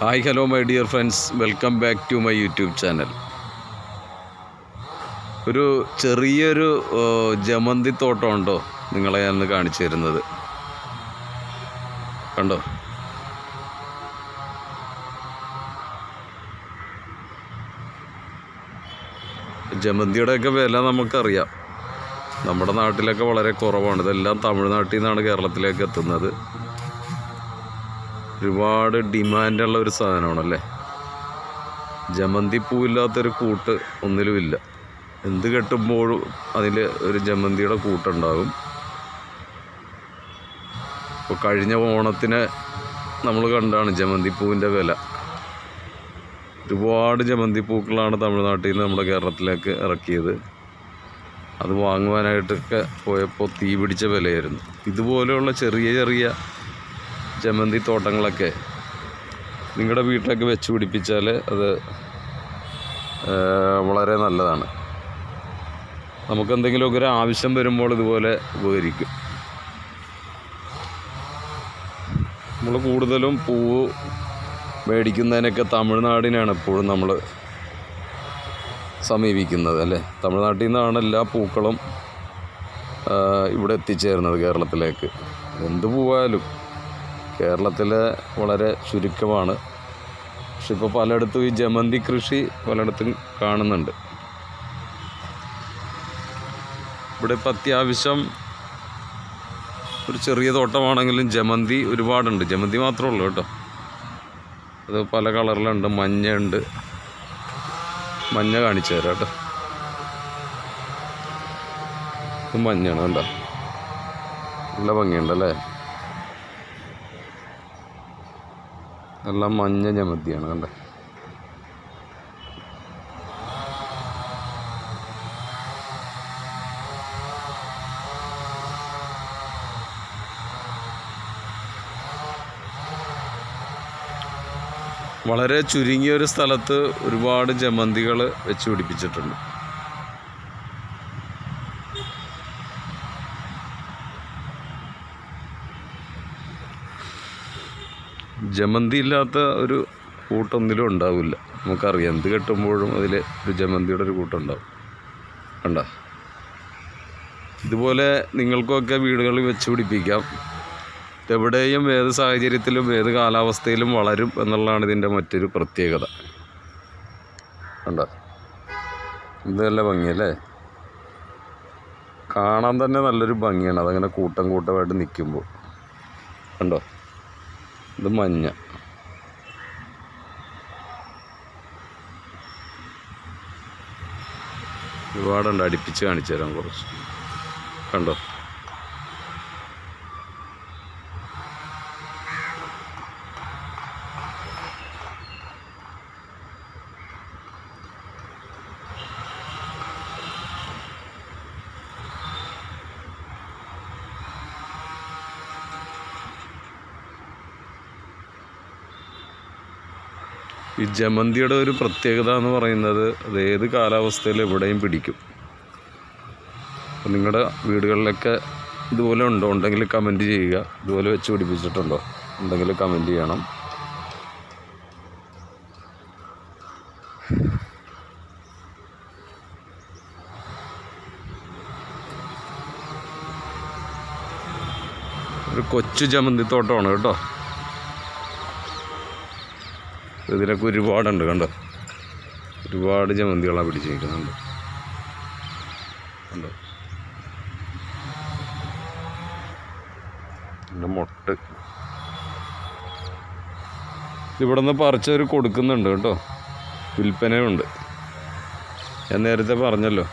Hi hello my dear friends welcome back to my YouTube channel ഒരു ചെറിയൊരു ജമന്തി തോട്ടം ഉണ്ടോ നിങ്ങളെ ഞാൻ കാണിച്ചു തരുന്നത്? കണ്ടോ? ജമന്തിയുടെയൊക്കെ വില നമുക്കറിയാം. നമ്മുടെ നാട്ടിലൊക്കെ വളരെ കുറവാണ്. ഇതെല്ലാം തമിഴ്നാട്ടിൽ നിന്നാണ് കേരളത്തിലേക്ക് എത്തുന്നത്. ഒരുപാട് ഡിമാൻഡുള്ള ഒരു സാധനമാണല്ലേ? ജമന്തി പൂവില്ലാത്തൊരു കൂട്ട് ഒന്നിലുമില്ല. എന്ത് കെട്ടുമ്പോഴും അതിൽ ഒരു ജമന്തിയുടെ കൂട്ടുണ്ടാകും. ഇപ്പോൾ കഴിഞ്ഞ ഓണത്തിന് നമ്മൾ കണ്ടാണ് ജമന്തി പൂവിന്റെ വില. ഒരുപാട് ജമന്തി പൂക്കളാണ് തമിഴ്നാട്ടിൽ നിന്ന് നമ്മുടെ കേരളത്തിലേക്ക് ഇറക്കിയത്. അത് വാങ്ങുവാനായിട്ടൊക്കെ പോയപ്പോൾ തീ പിടിച്ച വിലയായിരുന്നു. ഇതുപോലെയുള്ള ചെറിയ ചെറിയ ജമന്തി തോട്ടങ്ങളൊക്കെ നിങ്ങളുടെ വീട്ടിലൊക്കെ വെച്ച് പിടിപ്പിച്ചാൽ അത് വളരെ നല്ലതാണ്. നമുക്ക് എന്തെങ്കിലുമൊക്കെ ഒരു ആവശ്യം വരുമ്പോൾ ഇതുപോലെ ഉപകരിക്കും. നമ്മൾ കൂടുതലും പൂവ് മേടിക്കുന്നതിനൊക്കെ തമിഴ്നാടിനാണ് എപ്പോഴും നമ്മൾ സമീപിക്കുന്നത് അല്ലേ? തമിഴ്നാട്ടിൽ നിന്നാണ് എല്ലാ പൂക്കളും ഇവിടെ എത്തിച്ചേരുന്നത് കേരളത്തിലേക്ക്. എന്ത് പൂവായാലും കേരളത്തിലെ വളരെ ചുരുക്കമാണ്. പക്ഷെ ഇപ്പോൾ പലയിടത്തും ഈ ജമന്തി കൃഷി പലയിടത്തും കാണുന്നുണ്ട്. ഇവിടെ ഇപ്പം അത്യാവശ്യം ഒരു ചെറിയ തോട്ടമാണെങ്കിലും ജമന്തി ഒരുപാടുണ്ട്. ജമന്തി മാത്രമേ ഉള്ളൂ കേട്ടോ. അത് പല കളറിലുണ്ട്. മഞ്ഞ ഉണ്ട് മഞ്ഞ കാണിച്ചു തരാം കേട്ടോ. ഇത് മഞ്ഞാണ് കണ്ടോ. നല്ല ഭംഗിയുണ്ടല്ലേ? എല്ലാം മഞ്ഞ ജമന്തിയാണ് കണ്ടേ? വളരെ ചുരുങ്ങിയ ഒരു സ്ഥലത്ത് ഒരുപാട് ജമന്തികൾ വെച്ച് പിടിപ്പിച്ചിട്ടുണ്ട്. ജമന്തി ഇല്ലാത്ത ഒരു കൂട്ടൊന്നിലും ഉണ്ടാവില്ല. നമുക്കറിയാം. എന്ത് കെട്ടുമ്പോഴും അതിൽ ഒരു ജമന്തിയുടെ ഒരു കൂട്ടുണ്ടാവും. കണ്ട? ഇതുപോലെ നിങ്ങൾക്കൊക്കെ വീടുകളിൽ വെച്ച് പിടിപ്പിക്കാം. എവിടെയും ഏത് സാഹചര്യത്തിലും ഏത് കാലാവസ്ഥയിലും വളരും എന്നുള്ളതാണ് ഇതിന്റെ മറ്റൊരു പ്രത്യേകത. കണ്ട? ഇത് നല്ല ഭംഗിയല്ലേ? കാണാൻ തന്നെ നല്ലൊരു ഭംഗിയാണ്. അതങ്ങനെ കൂട്ടം കൂട്ടമായിട്ട് നിൽക്കുമ്പോൾ. കണ്ടോ? ഇത് മഞ്ഞ. ഒരുപാടുണ്ട് അടുപ്പിച്ച് കാണിച്ചു തരാം കുറച്ച്. കണ്ടോ? ഈ ജമന്തിയുടെ ഒരു പ്രത്യേകത എന്ന് പറയുന്നത് അത് ഏത് കാലാവസ്ഥയിലും എവിടെയും പിടിക്കും. അപ്പം നിങ്ങളുടെ വീടുകളിലൊക്കെ ഇതുപോലെ ഉണ്ടോ? ഉണ്ടെങ്കിൽ കമന്റ് ചെയ്യുക. ഇതുപോലെ വെച്ച് പിടിപ്പിച്ചിട്ടുണ്ടോ? ഉണ്ടെങ്കിൽ കമന്റ് ചെയ്യണം. ഒരു കൊച്ചു ജമന്തി തോട്ടമാണ് കേട്ടോ. ഇതിലൊക്കെ ഒരുപാടുണ്ട് കണ്ടോ? ഒരുപാട് ജമന്തികളാണ് പിടിച്ചിരിക്കുന്നുണ്ട്. കണ്ടോ? പിന്നെ മൊട്ട്. ഇവിടെ നിന്ന് പറിച്ചവർ കൊടുക്കുന്നുണ്ട് കേട്ടോ. വിൽപ്പനയുണ്ട്. ഞാൻ നേരത്തെ പറഞ്ഞല്ലോ.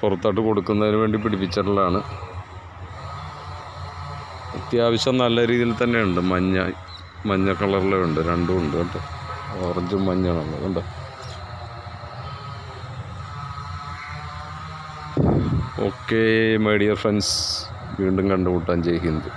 പുറത്തോട്ട് കൊടുക്കുന്നതിന് വേണ്ടി പിടിപ്പിച്ചിട്ടുള്ളതാണ്. അത്യാവശ്യം നല്ല രീതിയിൽ തന്നെയുണ്ട് മഞ്ഞ മഞ്ഞ കളറിലെ ഉണ്ട് രണ്ടും ഉണ്ട് കേട്ടോ. ഓറഞ്ചും മഞ്ഞാണുള്ളത് കണ്ടോ? ഓക്കേ മൈ ഡിയർ ഫ്രണ്ട്സ് വീണ്ടും കണ്ടുമുട്ടാൻ ജയ് ഹിന്ദ്.